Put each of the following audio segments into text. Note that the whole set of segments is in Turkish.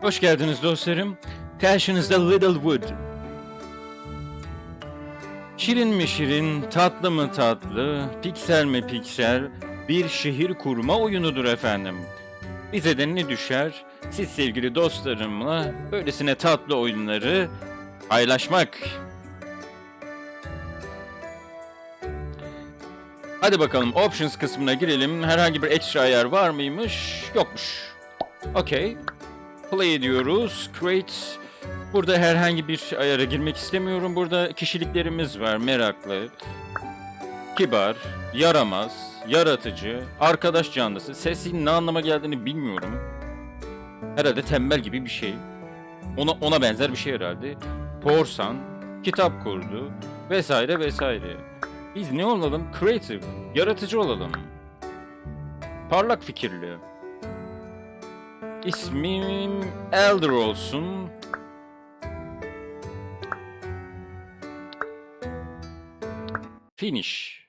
Hoş geldiniz dostlarım. Karşınızda Littlewood. Şirin mi şirin, tatlı mı tatlı, piksel mi piksel bir şehir kurma oyunudur efendim. Bize de ne düşer? Siz sevgili dostlarımla böylesine tatlı oyunları paylaşmak. Hadi bakalım options kısmına girelim. Herhangi bir ekstra ayar var mıymış? Yokmuş. Okey. Play ediyoruz. Create. Burada herhangi bir ayara girmek istemiyorum. Burada kişiliklerimiz var. Meraklı, kibar, yaramaz, yaratıcı, arkadaş canlısı. Sesin ne anlama geldiğini bilmiyorum. Herhalde tembel gibi bir şey. Ona, ona benzer bir şey herhalde. Korsan, kitap kurdu vesaire vesaire. Biz ne olalım? Creative, yaratıcı olalım. Parlak fikirli. İsmim Elder olsun. Finish.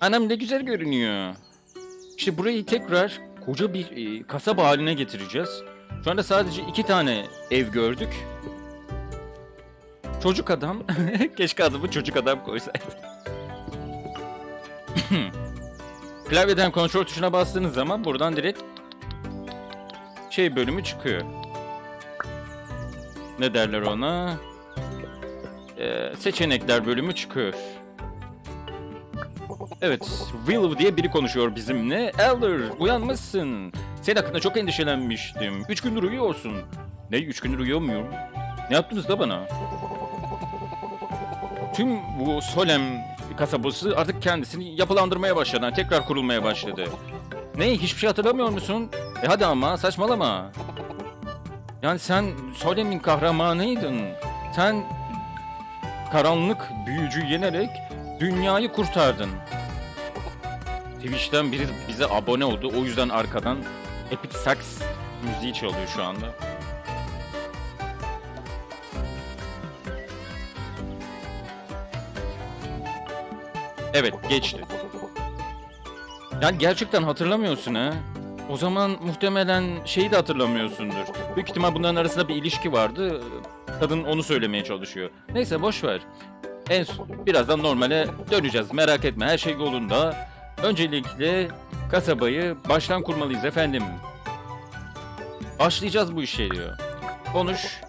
Anam ne güzel görünüyor. İşte burayı tekrar koca bir e, kasaba haline getireceğiz. Şu anda sadece iki tane ev gördük. Çocuk adam. Keşke adımı çocuk adam koysaydı. Klavyeden kontrol tuşuna bastığınız zaman buradan direkt şey bölümü çıkıyor. Ne derler ona? Ee, seçenekler bölümü çıkıyor. Evet, Will diye biri konuşuyor bizimle. Elder, uyanmışsın. Senin hakkında çok endişelenmiştim. Üç gündür uyuyorsun. Ne, üç gündür uyuyor muyum? Ne yaptınız da bana? Tüm bu Solem kasabası artık kendisini yapılandırmaya başladı. Yani tekrar kurulmaya başladı. Ne, hiçbir şey hatırlamıyor musun? E hadi ama, saçmalama. Yani sen Solem'in kahramanıydın. Sen karanlık büyücü yenerek dünyayı kurtardın. Twitch'ten biri bize abone oldu. O yüzden arkadan Epic Sax müziği çalıyor şu anda. Evet, geçti. Yani gerçekten hatırlamıyorsun ha. O zaman muhtemelen şeyi de hatırlamıyorsundur. Büyük ihtimal bunların arasında bir ilişki vardı. Kadın onu söylemeye çalışıyor. Neyse boş ver. En son, birazdan normale döneceğiz. Merak etme her şey yolunda. Öncelikle kasabayı baştan kurmalıyız efendim. Başlayacağız bu işe diyor. Konuş.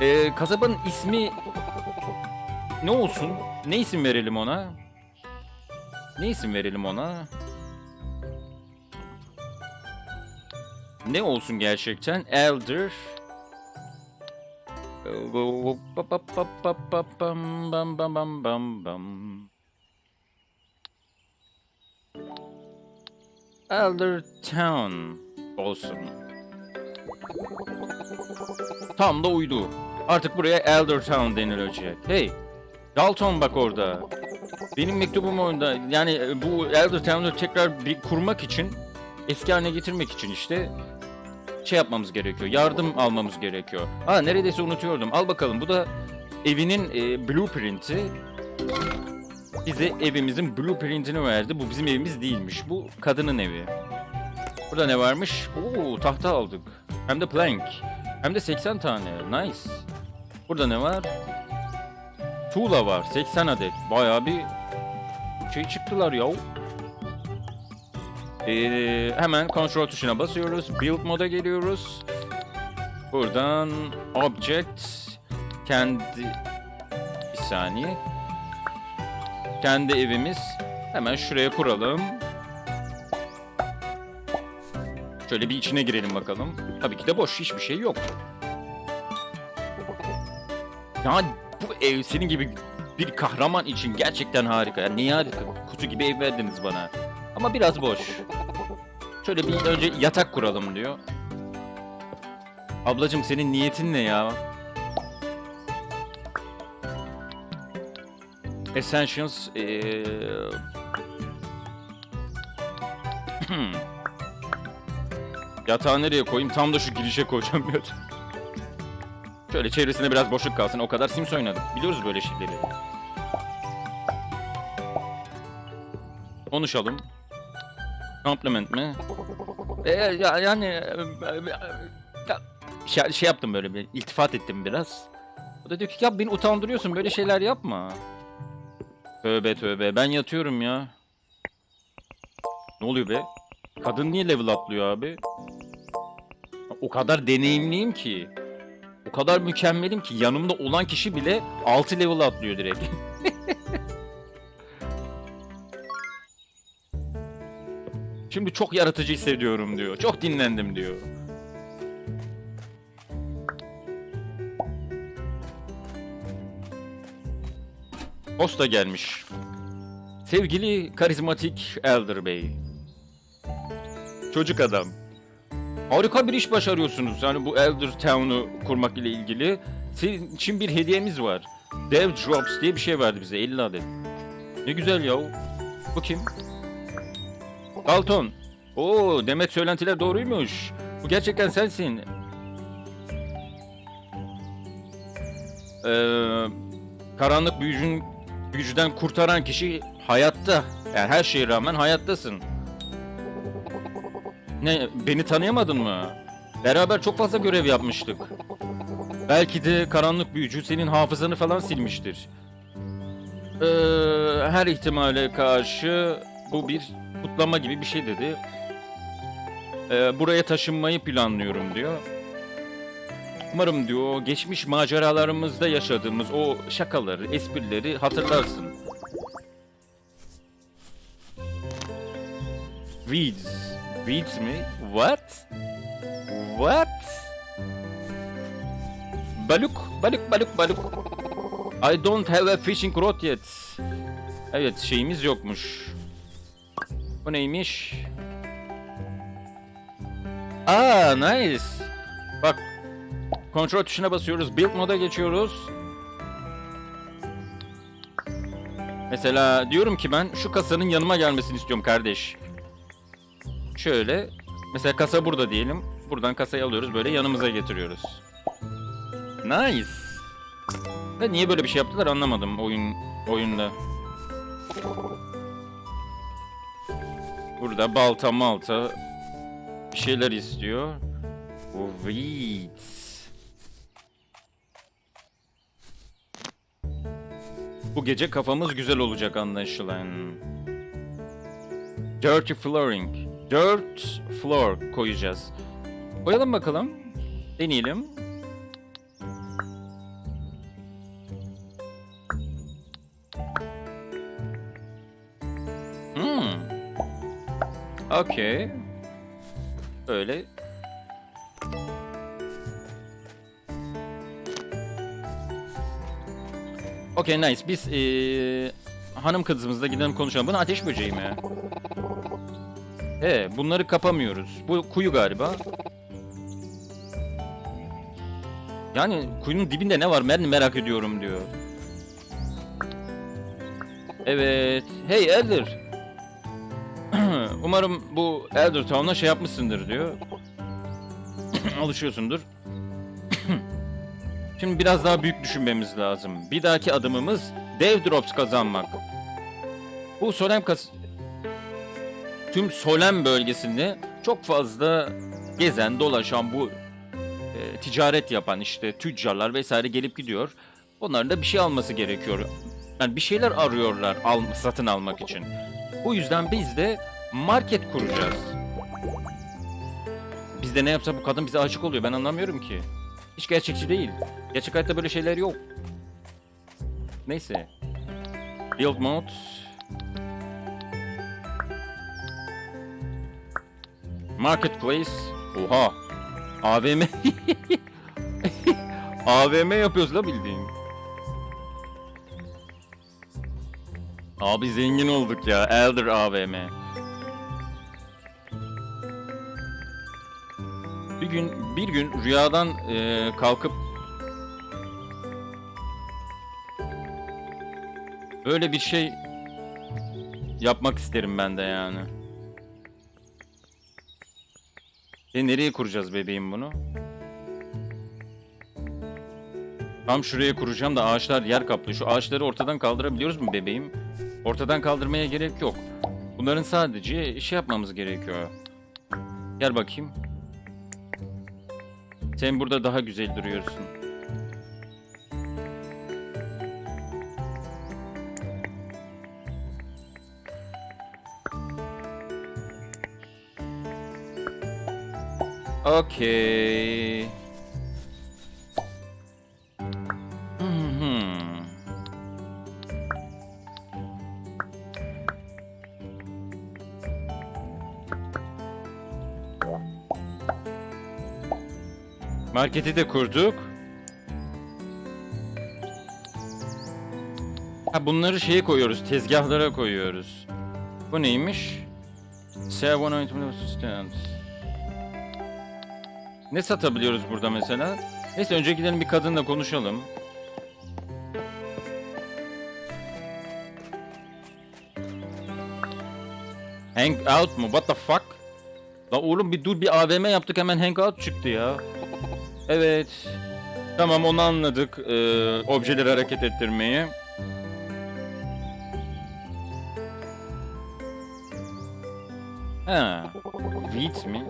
Ee, kasabanın ismi ne olsun? Ne isim verelim ona? Ne isim verelim ona? Ne olsun gerçekten? Elder. Elder Town olsun. Tam da uydu. Artık buraya Elder Town denilecek. Hey, Dalton bak orada. Benim mektubum orada. Yani e, bu Elder Town'u tekrar bir kurmak için, eski haline getirmek için işte şey yapmamız gerekiyor. Yardım almamız gerekiyor. Ha neredeyse unutuyordum. Al bakalım bu da evinin e, blueprint'i. Bize evimizin blueprint'ini verdi. Bu bizim evimiz değilmiş. Bu kadının evi. Burada ne varmış? Oo tahta aldık. Hem de plank. Hem de 80 tane. Nice. Burada ne var? Tuğla var. 80 adet. Bayağı bir şey çıktılar ya. Ee, hemen kontrol tuşuna basıyoruz. Build moda geliyoruz. Buradan object kendi bir saniye. Kendi evimiz. Hemen şuraya kuralım. Şöyle bir içine girelim bakalım. Tabii ki de boş hiçbir şey yok. Ya bu ev senin gibi bir kahraman için gerçekten harika. Ya niye harika? Kutu gibi ev verdiniz bana. Ama biraz boş. Şöyle bir önce yatak kuralım diyor. Ablacım senin niyetin ne ya? Essentials eee... Yatağı nereye koyayım? Tam da şu girişe koyacağım yatağı. Şöyle çevresinde biraz boşluk kalsın. O kadar Sims oynadık. Biliyoruz böyle şeyleri. Konuşalım. Compliment mi? Ee, ya, yani ya, şey, şey yaptım böyle bir iltifat ettim biraz. O da diyor ki ya beni utandırıyorsun böyle şeyler yapma. Tövbe tövbe ben yatıyorum ya. Ne oluyor be? Kadın niye level atlıyor abi? O kadar deneyimliyim ki. O kadar mükemmelim ki yanımda olan kişi bile 6 level atlıyor direkt. Şimdi çok yaratıcı hissediyorum diyor. Çok dinlendim diyor. Posta gelmiş. Sevgili karizmatik Elder Bey. Çocuk adam. Harika bir iş başarıyorsunuz. Yani bu Elder Town'u kurmak ile ilgili. Senin için bir hediyemiz var. Dev Drops diye bir şey verdi bize 50 adet. Ne güzel ya. Bu kim? Dalton. Oo Demet söylentiler doğruymuş. Bu gerçekten sensin. Ee, karanlık büyücün gücüden kurtaran kişi hayatta. Yani her şeye rağmen hayattasın. Ne beni tanıyamadın mı? Beraber çok fazla görev yapmıştık. Belki de karanlık büyücü senin hafızanı falan silmiştir. Ee, her ihtimale karşı bu bir kutlama gibi bir şey dedi. Ee, buraya taşınmayı planlıyorum diyor. Umarım diyor geçmiş maceralarımızda yaşadığımız o şakaları, esprileri hatırlarsın. Weeds. Weeds mi? What? What? Balık, balık, balık, balık. I don't have a fishing rod yet. Evet, şeyimiz yokmuş. Bu neymiş? Aa, nice. Bak, kontrol tuşuna basıyoruz, build moda geçiyoruz. Mesela diyorum ki ben şu kasanın yanıma gelmesini istiyorum kardeş. Şöyle. Mesela kasa burada diyelim. Buradan kasayı alıyoruz böyle yanımıza getiriyoruz. Nice. Ve niye böyle bir şey yaptılar anlamadım oyun oyunda. Burada balta malta bir şeyler istiyor. Evet. Bu gece kafamız güzel olacak anlaşılan. Dirty flooring. Dirt floor koyacağız. Koyalım bakalım. Deneyelim. Hmm. Okay. Böyle. Okay nice. Biz eee hanım kızımızla gidelim konuşalım. Bunu ateş böceği mi? He, bunları kapamıyoruz. Bu kuyu galiba. Yani kuyunun dibinde ne var ben merak ediyorum diyor. Evet. Hey Elder. Umarım bu Elder Town'a şey yapmışsındır diyor. Alışıyorsundur. Şimdi biraz daha büyük düşünmemiz lazım. Bir dahaki adımımız Dev Drops kazanmak. Bu Solem kas tüm Solem bölgesinde çok fazla gezen, dolaşan bu e, ticaret yapan işte tüccarlar vesaire gelip gidiyor. Onların da bir şey alması gerekiyor. Yani bir şeyler arıyorlar al, satın almak için. Bu yüzden biz de market kuracağız. Biz de ne yapsa bu kadın bize aşık oluyor ben anlamıyorum ki. Hiç gerçekçi değil. Gerçek hayatta böyle şeyler yok. Neyse. Build mode. Marketplace. Oha. AVM. AVM yapıyoruz la bildiğin. Abi zengin olduk ya. Elder AVM. Bir gün bir gün rüyadan eee, kalkıp böyle bir şey yapmak isterim ben de yani. E nereye kuracağız bebeğim bunu? Tam şuraya kuracağım da ağaçlar yer kaplıyor. Şu ağaçları ortadan kaldırabiliyoruz mu bebeğim? Ortadan kaldırmaya gerek yok. Bunların sadece şey yapmamız gerekiyor. Gel bakayım. Sen burada daha güzel duruyorsun. Okey. Mhm. Marketi de kurduk. Ha bunları şeye koyuyoruz, tezgahlara koyuyoruz. Bu neymiş? Sell one item of assistance. Ne satabiliyoruz burada mesela? Neyse önce gidelim bir kadınla konuşalım. Hang out mu? What the fuck? La oğlum bir dur bir AVM yaptık hemen hangout çıktı ya. Evet. Tamam onu anladık. Ee, objeleri hareket ettirmeyi. Ha. Wheat mi?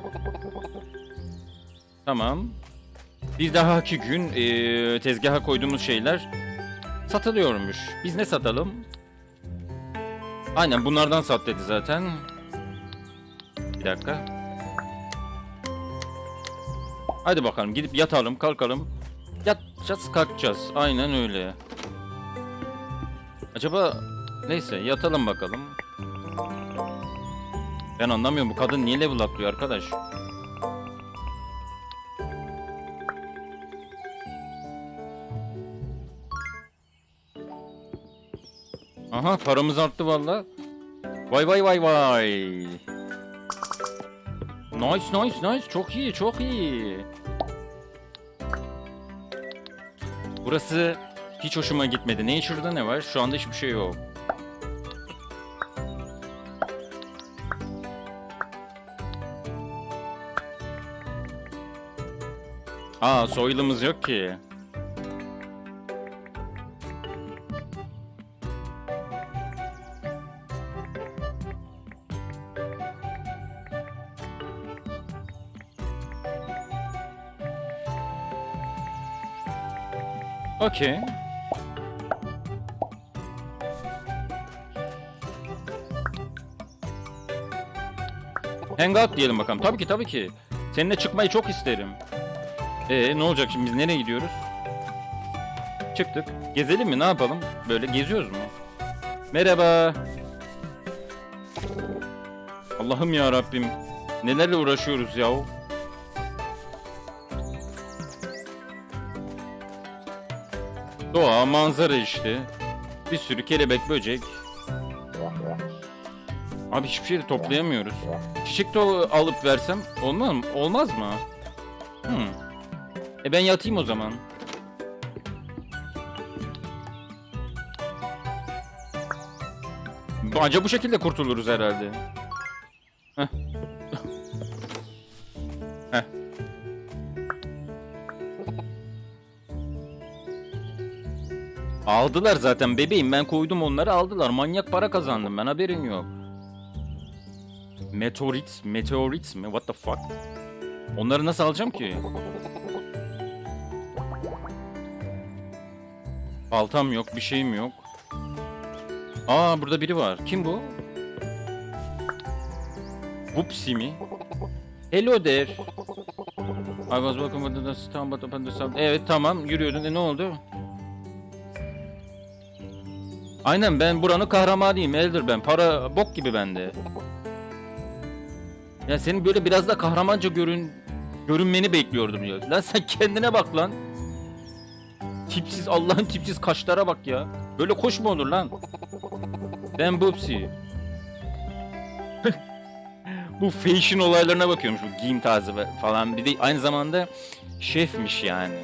Tamam. Bir dahaki gün ee, tezgaha koyduğumuz şeyler satılıyormuş. Biz ne satalım? Aynen bunlardan sat dedi zaten. Bir dakika. Hadi bakalım gidip yatalım kalkalım. Yatacağız kalkacağız. Aynen öyle. Acaba neyse yatalım bakalım. Ben anlamıyorum bu kadın niye level atlıyor arkadaş? Aha paramız arttı valla. Vay vay vay vay. Nice nice nice çok iyi çok iyi. Burası hiç hoşuma gitmedi. Nature'da ne var? Şu anda hiçbir şey yok. Aa soylumuz yok ki. Okey. Hangout diyelim bakalım. Tabii ki tabii ki. Seninle çıkmayı çok isterim. Ee ne olacak şimdi biz nereye gidiyoruz? Çıktık. Gezelim mi ne yapalım? Böyle geziyoruz mu? Merhaba. Allah'ım ya Rabbim. Nelerle uğraşıyoruz yahu? Doğa, manzara işte. Bir sürü kelebek, böcek. Abi hiçbir şey de toplayamıyoruz. Çiçek de alıp versem olmaz mı? Olmaz mı? Hmm. E ben yatayım o zaman. Anca bu şekilde kurtuluruz herhalde. Heh. Heh. Aldılar zaten bebeğim ben koydum onları aldılar. Manyak para kazandım ben haberin yok. Meteorit, meteorit mi? What the fuck? Onları nasıl alacağım ki? Baltam yok, bir şeyim yok. Aa burada biri var. Kim bu? Whoopsie mi? Hello there. I was walking with the stump but upon the. Evet tamam yürüyordun. E ne oldu? Aynen ben buranın kahramanıyım Elder ben. Para bok gibi bende. Ya senin böyle biraz da kahramanca görün görünmeni bekliyordum ya. Lan sen kendine bak lan. Tipsiz Allah'ın tipsiz kaşlara bak ya. Böyle koş mu olur lan? Ben Bubsy. bu fashion olaylarına bakıyormuş bu giyim tarzı falan. Bir de aynı zamanda şefmiş yani.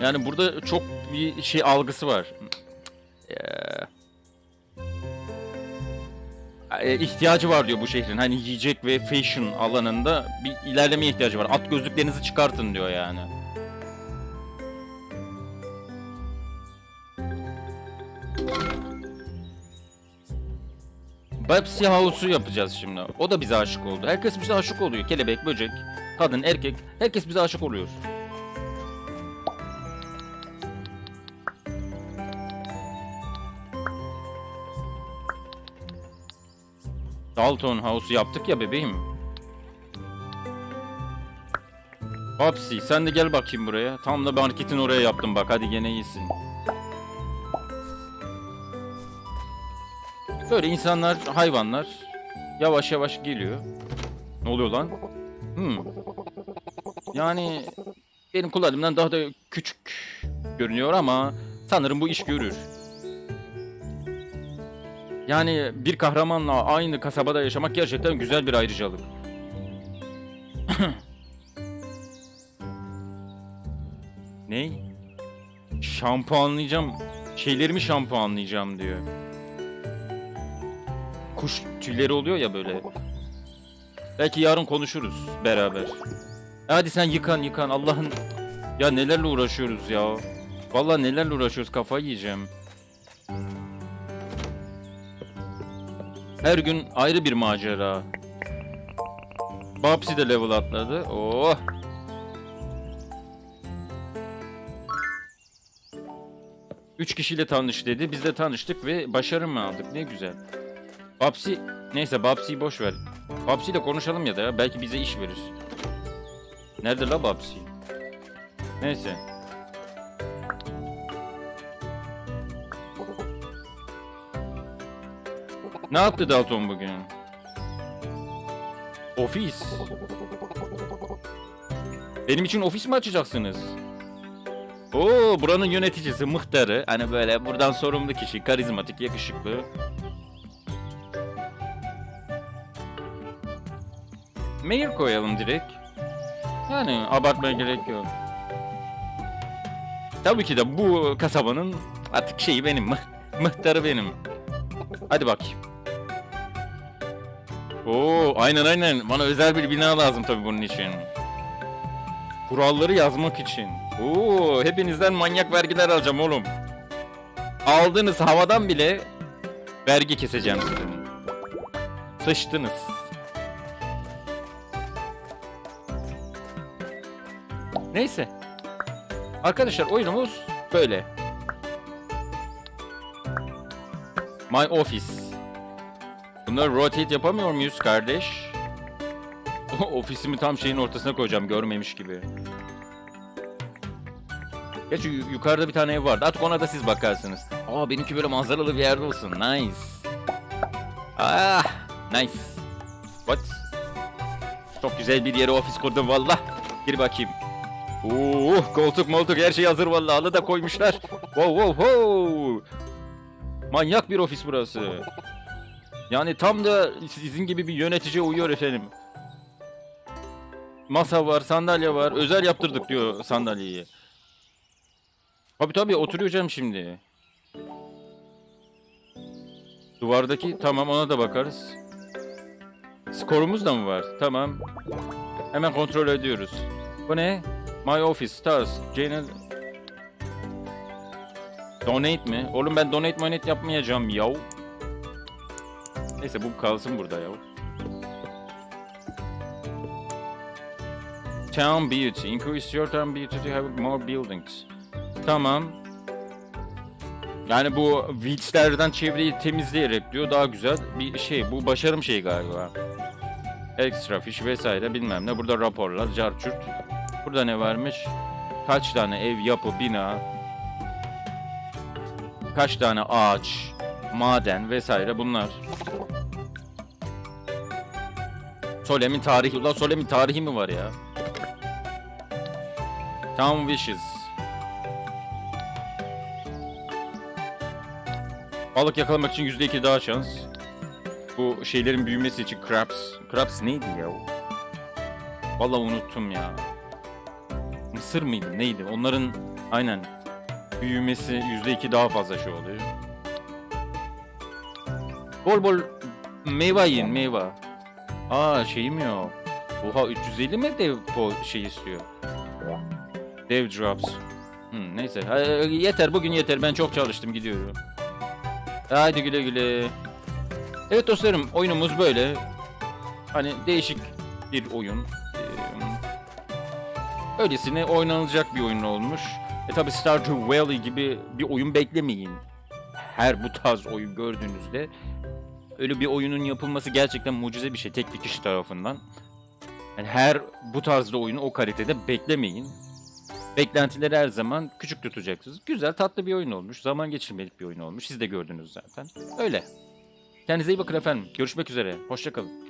Yani burada çok bir şey algısı var. Eee, e, ihtiyacı var diyor bu şehrin. Hani yiyecek ve fashion alanında bir ilerlemeye ihtiyacı var. At gözlüklerinizi çıkartın diyor yani. Babsi House'u yapacağız şimdi. O da bize aşık oldu. Herkes bize aşık oluyor. Kelebek, böcek, kadın, erkek. Herkes bize aşık oluyor. Dalton House'u yaptık ya bebeğim. Babsi sen de gel bakayım buraya. Tam da marketin oraya yaptım bak hadi gene iyisin. Böyle insanlar, hayvanlar yavaş yavaş geliyor. Ne oluyor lan? Hmm. Yani benim kullanımdan daha da küçük görünüyor ama sanırım bu iş görür. Yani bir kahramanla aynı kasabada yaşamak gerçekten güzel bir ayrıcalık. ne? Şampuanlayacağım. Şeylerimi şampuanlayacağım diyor. Kuş tüyleri oluyor ya böyle. Belki yarın konuşuruz beraber. Hadi sen yıkan yıkan Allah'ın... Ya nelerle uğraşıyoruz ya. Vallahi nelerle uğraşıyoruz kafayı yiyeceğim. Her gün ayrı bir macera. Babsi de level atladı. Oh. Üç kişiyle tanış dedi. Biz de tanıştık ve başarı mı aldık? Ne güzel. Babsi... Neyse Babsi'yi boş ver. Babsi ile konuşalım ya da ya. Belki bize iş verir. Nerede la Babsi? Neyse. Ne yaptı Dalton bugün? Ofis. Benim için ofis mi açacaksınız? Oo, buranın yöneticisi, muhtarı. Hani böyle buradan sorumlu kişi, karizmatik, yakışıklı. Mayor koyalım direkt. Yani abartmaya gerek yok. Tabii ki de bu kasabanın artık şeyi benim, mıhtarı benim. Hadi bakayım. Oo, aynen aynen. Bana özel bir bina lazım tabii bunun için. Kuralları yazmak için. Oo, hepinizden manyak vergiler alacağım oğlum. Aldığınız havadan bile vergi keseceğim sizin. Sıçtınız. Neyse. Arkadaşlar oyunumuz böyle. My Office. Bunları rotate yapamıyor muyuz kardeş? Ofisimi tam şeyin ortasına koyacağım görmemiş gibi. Yu- yukarıda bir tane ev vardı. Artık ona da siz bakarsınız. Aa benimki böyle manzaralı bir yerde olsun. Nice. Ah nice. What? Çok güzel bir yere ofis kurdum valla. Gir bakayım. Oo, koltuk moltuk her şey hazır valla. Halı da koymuşlar. Wow wow wow. Manyak bir ofis burası. Yani tam da sizin gibi bir yöneticiye uyuyor efendim. Masa var, sandalye var. Özel yaptırdık diyor sandalyeyi. Tabi tabi oturacağım şimdi. Duvardaki tamam ona da bakarız. Skorumuz da mı var? Tamam. Hemen kontrol ediyoruz. Bu ne? My Office Stars. Jane Donate mi? Oğlum ben donate monate yapmayacağım yav. Neyse bu kalsın burada yav. Town beauty. Increase your town beauty to have more buildings. Tamam. Yani bu witchlerden çevreyi temizleyerek diyor daha güzel bir şey. Bu başarım şeyi galiba. Extra fiş vesaire bilmem ne. Burada raporlar, carçurt. Burada ne varmış? Kaç tane ev, yapı, bina, kaç tane ağaç, maden vesaire bunlar. Solem'in tarihi. Ulan Solem'in tarihi mi var ya? Town Wishes. Balık yakalamak için %2 daha şans. Bu şeylerin büyümesi için crabs. Crabs neydi ya? Vallahi unuttum ya. Mısır mıydı neydi? Onların aynen büyümesi %2 daha fazla şey oluyor. Bol bol Meyve yiyin meyve. Aa şeyim yok. Oha 350 mi dev po şey istiyor? Dev drops. Hmm, neyse Ha, yeter bugün yeter ben çok çalıştım gidiyorum. Haydi güle güle. Evet dostlarım oyunumuz böyle. Hani değişik bir oyun. Ee, öylesine oynanılacak bir oyun olmuş. E tabi Stardew Valley gibi bir oyun beklemeyin. Her bu tarz oyun gördüğünüzde öyle bir oyunun yapılması gerçekten mucize bir şey tek bir kişi tarafından. Yani her bu tarzda oyunu o kalitede beklemeyin. Beklentileri her zaman küçük tutacaksınız. Güzel tatlı bir oyun olmuş. Zaman geçirmelik bir oyun olmuş. Siz de gördünüz zaten. Öyle. Kendinize iyi bakın efendim. Görüşmek üzere. Hoşçakalın.